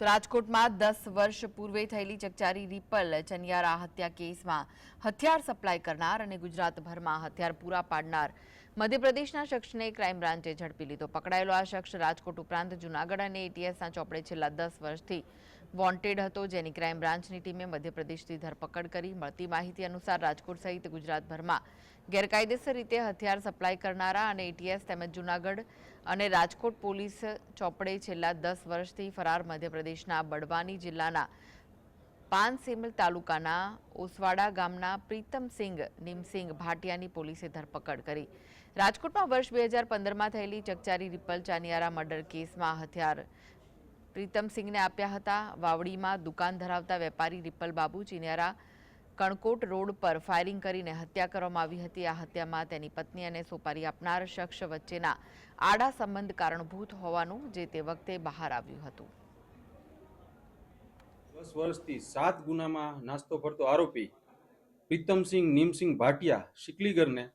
તો રાજકોટમાં દસ વર્ષ પૂર્વે થયેલી ચકચારી રિપલ ચનિયારા હત્યા કેસમાં હથિયાર સપ્લાય કરનાર અને ગુજરાતભરમાં હથિયાર પૂરા પાડનાર મધ્યપ્રદેશના શખ્સને ક્રાઇમ બ્રાન્ચે ઝડપી લીધો પકડાયેલો આ શખ્સ રાજકોટ ઉપરાંત જૂનાગઢ અને એટીએસના ચોપડે છેલ્લા દસ વર્ષથી વોન્ટેડ હતો, જેની ક્રાઇમ બ્રાન્ચની ટીમે મધ્યપ્રદેશથી ધરપકડ કરી. મળતી માહિતી અનુસાર રાજકોટ સહિત ગુજરાતભરમાં ગેરકાયદેસર રીતે હથિયાર સપ્લાય કરનારા અને એટીએસ તેમજ જૂનાગઢ અને રાજકોટ પોલીસ ચોપડે છેલ્લા દસ વર્ષથી ફરાર મધ્યપ્રદેશના બડવાની જિલ્લાના પાનસેમલ તાલુકાના ઓસવાડા ગામના પ્રીતમસિંહ નિમસિંગ ભાટિયાની પોલીસે ધરપકડ કરી. રાજકોટમાં વર્ષ બે હજાર પંદરમાં થયેલી ચકચારી રિપલ ચાનિયારા મર્ડર કેસમાં હથિયાર પ્રીતમસિંહને આપ્યા હતા. વાવડીમાં દુકાન ધરાવતા વેપારી રિપલ બાબુ ચિનિયારા કણકોટ રોડ પર ફાયરિંગ કરીને હત્યા કરવામાં આવી હતી. આ હત્યામાં તેની પત્ની અને સોપારી આપનાર શખ્સ વચ્ચેના આડા સંબંધ કારણભૂત હોવાનું જે તે વખતે બહાર આવ્યું હતું. દસ વર્ષથી સાત ગુનામાં નાસ્તો ફરતો આરોપી પ્રીતમસિંહ નીમસિંહ ભાટિયા શિકલીગરને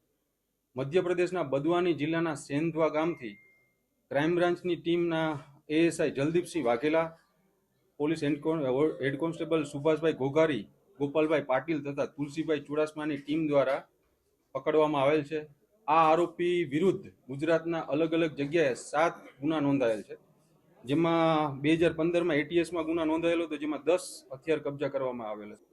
મધ્યપ્રદેશના બદવાની જિલ્લાના સેંધવા ગામથી ક્રાઇમ બ્રાન્ચની ટીમના ASI Jaldeepsinh Vaghela, police head કોન- હેડ કોન્સ્ટેબલ સુભાષભાઈ ઘોઘારી ગોપાલભાઈ પાટીલ તથા તુલસીભાઈ ચુડાસમાની ટીમ દ્વારા પકડવામાં આવેલ છે. આ આરોપી વિરુદ્ધ ગુજરાતના અલગ અલગ જગ્યાએ સાત ગુના નોંધાયેલ છે. જેમાં બે હજાર પંદરમાં એટીએસમાં ગુના નોંધાયેલો હતો, જેમાં દસ હથિયાર કબજા કરવામાં આવેલ છે.